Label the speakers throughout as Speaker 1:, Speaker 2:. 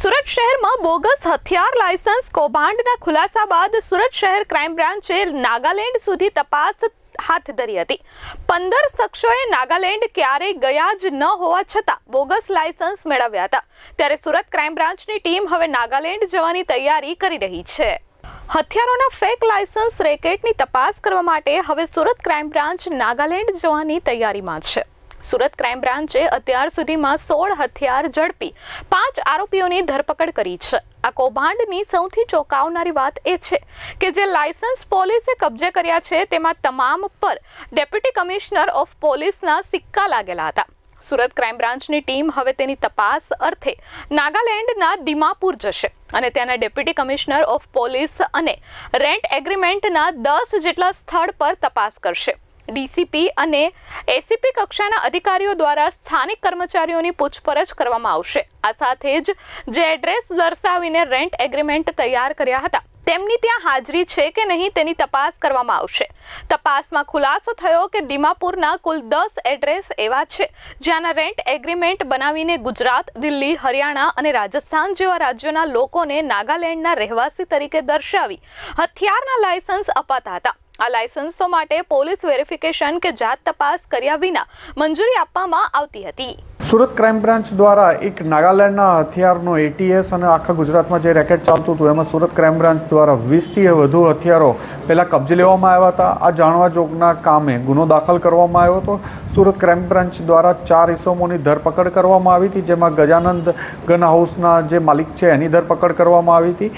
Speaker 1: સુરત શહેરમાં બોગસ હથિયાર લાયસન્સ કૌભાંડના ખુલાસા બાદ સુરત શહેર ક્રાઇમ બ્રાન્ચે નાગાલેન્ડ સુધી તપાસ હાથ ધરી હતી. પંદર શખ્સોએ નાગાલેન્ડ ક્યારેય ગયા જ ન હોવા છતાં બોગસ લાયસન્સ મેળવ્યા હતા. ત્યારે સુરત ક્રાઇમ બ્રાન્ચની ટીમ હવે નાગાલેન્ડ જવાની તૈયારી કરી રહી છે. હથિયારોના ફેક લાયસન્સ રેકેટની તપાસ કરવા માટે હવે સુરત ક્રાઇમ બ્રાન્ચ નાગાલેન્ડ જવાની તૈયારીમાં છે. સુરત ક્રાઇમ બ્રાન્ચે અત્યાર સુધીમાં સોળ હથિયાર ઝડપી, પાંચ આરોપીઓની ધરપકડ કરી છે. આ કૌભાંડની સૌથી ચોંકાવનારી વાત એ છે કે જે લાયસન્સ પોલીસે કબજે કર્યા છે તેમાં તમામ પર ડેપ્યુટી કમિશનર ઓફ પોલીસના સિક્કા લાગેલા હતા. સુરત ક્રાઇમ બ્રાન્ચની ટીમ હવે તેની તપાસ અર્થે નાગાલેન્ડના દિમાપુર જશે અને ત્યાંના ડેપ્યુટી કમિશનર ઓફ પોલીસ અને રેન્ટ એગ્રીમેન્ટના દસ જેટલા સ્થળ પર તપાસ કરશે. ડીસીપી અને એસીપી કક્ષાના અધિકારીઓ દ્વારા સ્થાનિક કર્મચારીઓની પૂછપરછ કરવામાં આવશે. આ સાથે જ જે એડ્રેસ દર્શાવીને રેન્ટ એગ્રીમેન્ટ તૈયાર કર્યા હતા, તેમની ત્યાં હાજરી છે કે નહીં તેની તપાસ કરવામાં આવશે. તપાસમાં ખુલાસો થયો કે દિમાપુરના કુલ દસ એડ્રેસ એવા છે, જ્યાંના રેન્ટ એગ્રીમેન્ટ બનાવીને ગુજરાત, દિલ્હી, હરિયાણા અને રાજસ્થાન જેવા રાજ્યોના લોકોને નાગાલેન્ડના રહેવાસી તરીકે દર્શાવી હથિયારના લાયસન્સ અપાતા હતા. આ લાયસન્સો માટે પોલીસ વેરિફિકેશન કે જાત તપાસ કર્યા વિના મંજૂરી આપવામાં આવતી હતી.
Speaker 2: સુરત ક્રાઇમ બ્રાન્ચ દ્વારા એક નાગાલેન્ડના હથિયારનો એટીએસ અને આખા ગુજરાતમાં જે રેકેટ ચાલતું હતું, એમાં સુરત ક્રાઇમ બ્રાન્ચ દ્વારા વીસથી વધુ હથિયારો પહેલાં કબજે લેવામાં આવ્યા હતા. આ જાણવા જોગના કામે ગુનો દાખલ કરવામાં આવ્યો હતો. સુરત ક્રાઇમ બ્રાન્ચ દ્વારા ચાર ઇસમોની ધરપકડ કરવામાં આવી હતી, જેમાં ગજાનંદ ગન હાઉસના જે માલિક છે, એની ધરપકડ કરવામાં આવી હતી.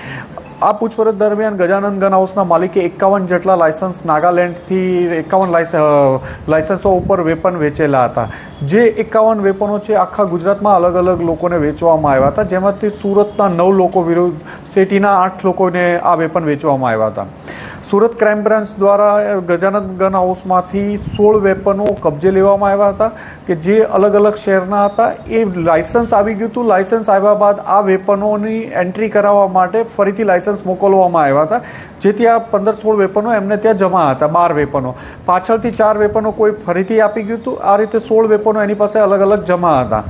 Speaker 2: આ પૂછપરછ દરમિયાન ગજાનંદ ગન હાઉસના માલિકે એકાવન જેટલા લાયસન્સ નાગાલેન્ડથી એકાવન લાયસન્સો ઉપર વેપન વેચેલા હતા. જે એકાવન વેપનો છે, આખા ગુજરાતમાં અલગ અલગ લોકોને વેચવામાં આવ્યા હતા. જેમાંથી સુરતના નવ લોકો વિરુદ્ધ સેટીના આઠ લોકોને આ વેપન વેચવામાં આવ્યા હતા. સુરત ક્રાઇમ બ્રાન્ચ દ્વારા ગજાનંદ ગન હાઉસમાંથી સોળ વેપનો કબજે લેવામાં આવ્યા હતા કે જે અલગ અલગ શહેરના હતા. એ લાયસન્સ આવી ગયું હતું. લાયસન્સ આવ્યા બાદ આ વેપનોની એન્ટ્રી કરાવવા માટે ફરીથી લાયસન્સ મોકલવામાં આવ્યા હતા. જેથી આ પંદર સોળ વેપનો એમને ત્યાં જમા હતા. બાર વેપનો. પાછળથી ચાર વેપનો કોઈ ફરીથી આપી ગયું હતું. આ રીતે સોળ વેપનો એની પાસે અલગ અલગ જમા હતા.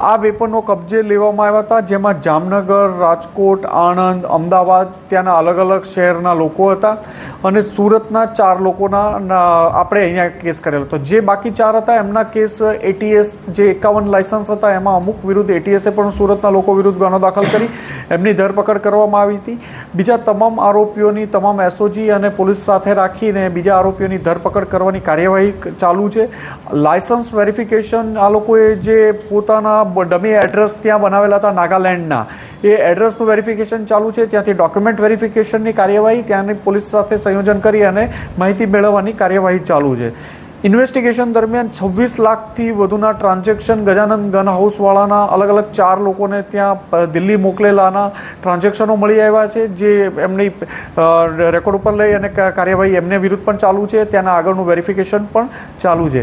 Speaker 2: આ વેપનો કબજે લેવામાં આવ્યા હતા, જેમાં જામનગર, રાજકોટ, આણંદ, અમદાવાદ ત્યાંના અલગ અલગ શહેરના લોકો હતા અને સુરતના ચાર લોકોના આપણે અહીંયા કેસ કરેલો હતો. જે બાકી ચાર હતા, એમના કેસ એટીએસ જે એકાવન લાયસન્સ હતા, એમાં અમુક વિરુદ્ધ એટીએસે પણ સુરતના લોકો વિરુદ્ધ ગુનો દાખલ કરી, એમની ધરપકડ કરવામાં આવી હતી. બીજા તમામ આરોપીઓની, તમામ એસઓજી અને પોલીસ સાથે રાખીને બીજા આરોપીઓની ધરપકડ કરવાની કાર્યવાહી ચાલુ છે. લાયસન્સ વેરિફિકેશન આ લોકોએ જે પોતાના ડમી એડ્રેસ ત્યાં બનાવેલા હતા નાગાલેન્ડના. એ એડ્રેસનું વેરિફિકેશન ચાલુ છે, ત્યાંથી ડોક્યુમેન્ટ વેરિફિકેશનની કાર્યવાહી ત્યાંની પોલીસ સાથે સંયોજન કરી અને માહિતી મેળવવાની કાર્યવાહી ચાલુ છે. ઇન્વેસ્ટિગેશન દરમિયાન છવ્વીસ લાખથી વધુના ટ્રાન્ઝેક્શન ગજાનંદ ગન હાઉસવાળાના અલગ અલગ ચાર લોકોને ત્યાં દિલ્હી મોકલેલાના ટ્રાન્ઝેક્શનો મળી આવ્યા છે, જે એમની રેકોર્ડ ઉપર લઈ અને કાર્યવાહી એમને વિરુદ્ધ પણ ચાલુ છે, ત્યાંના આગળનું વેરિફિકેશન પણ ચાલુ છે.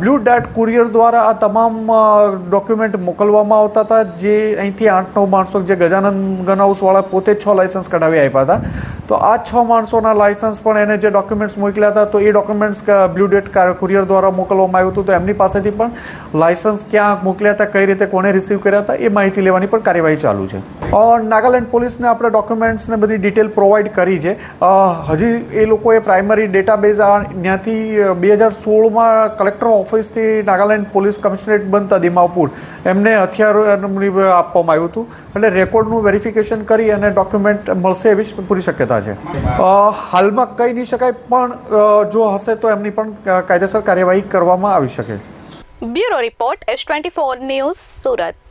Speaker 2: બ્લુ ડેટ કુરિયર દ્વારા આ તમામ ડોક્યુમેન્ટ મોકલવામાં આવતા હતા, જે અહીંથી આઠ નવ માણસો જે ગજાનંદ ગન હાઉસવાળા પોતે છ લાયસન્સ કઢાવી આપ્યા હતા. તો આ છ માણસોના લાયસન્સ પણ એને જે ડોક્યુમેન્ટ્સ મોકલ્યા હતા, તો એ ડોક્યુમેન્ટ્સ બ્લુ ડેટ કુરિયર દ્વારા મોકલવામાં આવ્યું હતું. તો એમની પાસેથી પણ લાયસન્સ ક્યાં મોકલ્યા હતા, કઈ રીતે કોણે રિસીવ કર્યા હતા, એ માહિતી લેવાની પણ કાર્યવાહી ચાલુ છે. નાગાલેન્ડ પોલીસને આપણે ડોક્યુમેન્ટ્સને બધી ડિટેલ પ્રોવાઈડ કરી છે. હજી એ લોકોએ પ્રાઇમરી ડેટાબેઝ ત્યાંથી બે હજાર સોળમાં કલેક્ટર ઓફિસથી નાગાલેન્ડ પોલીસ કમિશનરેટ બનતા દિમાપુર. એમને હથિયારો આપવામાં આવ્યું હતું. એટલે રેકોર્ડનું વેરિફિકેશન કરી અને ડોક્યુમેન્ટ મળશે એવી પૂરી શક્યતા છે. હાલમાં કહી નહીં શકાય, પણ જો હશે તો એમની પણ કાયદેસર કાર્યવાહી કરવામાં આવી શકે.
Speaker 1: Bureau report, S twenty four news, Surat.